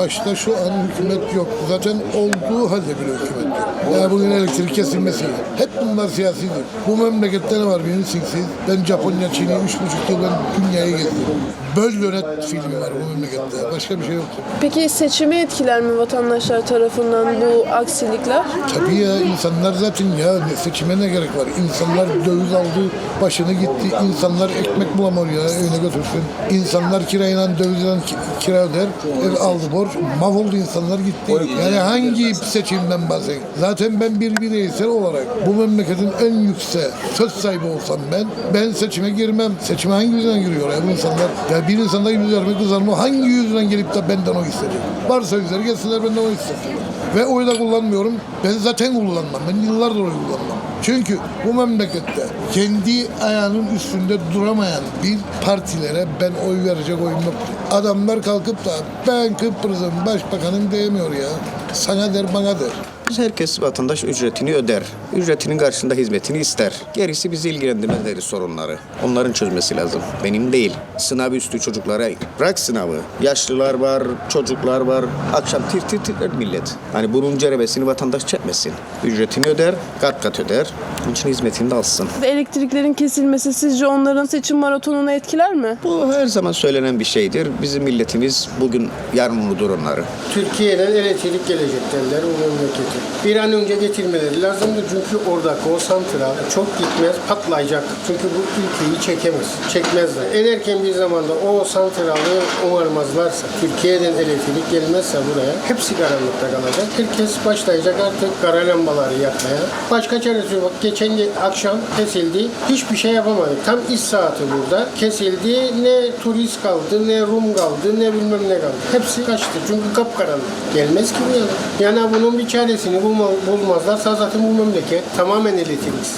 Başta şu an hükümet yok. Zaten olduğu halde bile hükümet Yani bugün elektrik kesilmesi. Hep bunlar siyasidir. Bu memlekette ne var bilirsiniz? Ben Japonya, Çin'i üç buçuk yıl ben dünyayı gezdim. Böl yönet filmi var bu memlekette. Başka bir şey yok. Peki seçimi etkiler mi vatandaşlar tarafından bu aksilikler? Tabii ya insanlar zaten ya seçime ne gerek var? İnsanlar döviz aldı, başını gitti. İnsanlar ekmek bulamıyor ya evine götürsün. İnsanlar kirayla dövizle ki- kira öder. Ev aldı borç. Mahvoldu insanlar gitti. Yani hangi seçimden Zaten ben bir bireysel olarak bu memleketin en yüksek söz sahibi olsam ben ben seçime girmem. Seçime hangi yüzden giriyor ya bu insanlar? Ya bir insanda yüzlerime kızarma hangi yüzden gelip de benden o istedi? Varsa yüzleri gelsinler benden o istesin. Ve oy da kullanmıyorum. Ben zaten kullanmam. Ben yıllardır oy kullanmam. Çünkü bu memlekette kendi ayağının üstünde duramayan bir partilere ben oy verecek oyum yok. Adamlar kalkıp da ben Kıbrıs'ın başbakanım diyemiyor ya. Sana der bana der. Herkes vatandaş ücretini öder. Ücretinin karşılığında hizmetini ister. Gerisi bizi ilgilendirmez deri sorunları. Onların çözmesi lazım. Benim değil. Sınav üstü çocuklara bırak sınavı. Yaşlılar var, çocuklar var. Akşam tir tir tir millet. Hani bunun cerebesini vatandaş çekmesin. Ücretini öder, kat kat öder. Onun için hizmetini de alsın. Elektriklerin kesilmesi sizce onların seçim maratonunu etkiler mi? Bu her zaman söylenen bir şeydir. Bizim milletimiz bugün yarın unutur onları. Türkiye'den elektrik gelecek derler o memleketi. Bir an önce getirmeleri lazımdır çünkü oradaki o santral çok gitmez patlayacak. Çünkü bu ülkeyi çekemez. Çekmezler. En erken bir zamanda o santralı onarmazlarsa, Türkiye'den elektrik gelmezse buraya hepsi karanlıkta kalacak. Herkes başlayacak artık kara lambaları yakmaya. Başka çaresi yok. Geçen ge- akşam kesildi. Hiçbir şey yapamadık. Tam iş saati burada. Kesildi. Ne turist kaldı, ne Rum kaldı, ne bilmem ne kaldı. Hepsi kaçtı. Çünkü kapkaranlık. Gelmez ki bu yana. Yani bunun bir bulma, bulmazlarsa zaten bu memleket tamamen elektriksiz.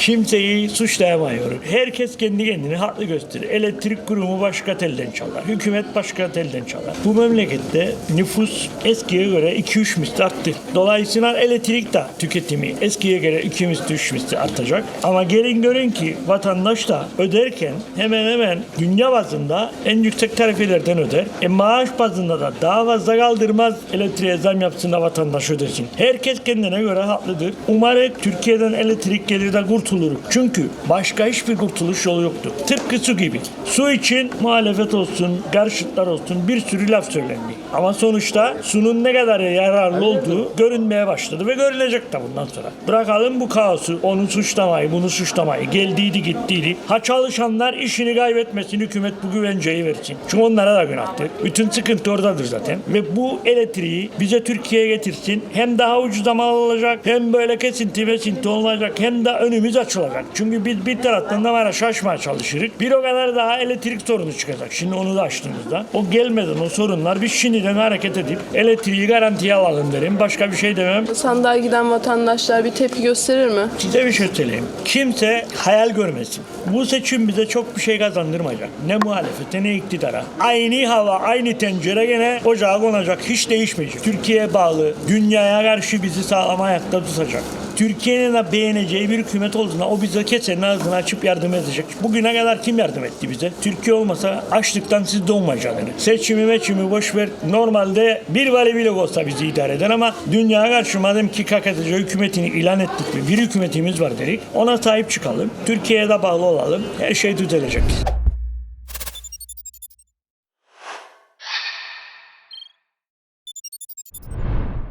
Kimseyi suçlayamıyorum. Herkes kendi kendini haklı gösterir. Elektrik kurumu başka telden çalar. Hükümet başka telden çalar. Bu memlekette nüfus eskiye göre 2-3 misli arttı. Dolayısıyla elektrik de tüketimi eskiye göre 2 misli 3 misli artacak. Ama gelin görün ki vatandaş da öderken hemen hemen dünya bazında en yüksek tarifelerden öder. E maaş bazında da daha fazla kaldırmaz elektriğe zam yapsın da vatandaş ödesin. Herkes kendine göre haklıdır. Umarım Türkiye'den elektrik gelir de kurtuluruz. Çünkü başka hiçbir kurtuluş yolu yoktur. Tıpkı su gibi. Su için muhalefet olsun, karşıtlar olsun bir sürü laf söylendi. Ama sonuçta sunun ne kadar yararlı olduğu görünmeye başladı ve görülecek de bundan sonra. Bırakalım bu kaosu, onu suçlamayı, bunu suçlamayı. Geldiydi gittiydi. Ha çalışanlar işini kaybetmesin, hükümet bu güvenceyi versin. Çünkü onlara da günahtır. Bütün sıkıntı oradadır zaten. Ve bu elektriği bize Türkiye'ye getirsin. Hem daha ucuza mal olacak, hem böyle kesinti mesinti olmayacak, hem de önümüz açılacak. Çünkü biz bir taraftan da var ya şaşmaya çalışırız. Bir o kadar daha elektrik sorunu çıkacak. Şimdi onu da açtığımızda. O gelmeden o sorunlar biz şimdiden hareket edip elektriği garantiye alalım derim. Başka bir şey demem. Sandığa giden vatandaşlar bir tepki gösterir mi? Size bir şey söyleyeyim. Kimse hayal görmesin. Bu seçim bize çok bir şey kazandırmayacak. Ne muhalefete ne iktidara. Aynı hava, aynı tencere gene ocağa konacak. Hiç değişmeyecek. Türkiye'ye bağlı, dünyaya karşı bizi sağlam ayakta tutacak. Türkiye'nin beğeneceği bir hükümet olduğunda o bize kesenin ağzını açıp yardım edecek. Bugüne kadar kim yardım etti bize? Türkiye olmasa açlıktan siz doğmayacaksınız. Seçimi meçimi boş ver. Normalde bir vali bile olsa bizi idare eder ama dünya karşı madem ki KKTC hükümetini ilan ettik? Bir hükümetimiz var dedik. Ona sahip çıkalım. Türkiye'ye de bağlı olalım. Her şey düzelecek.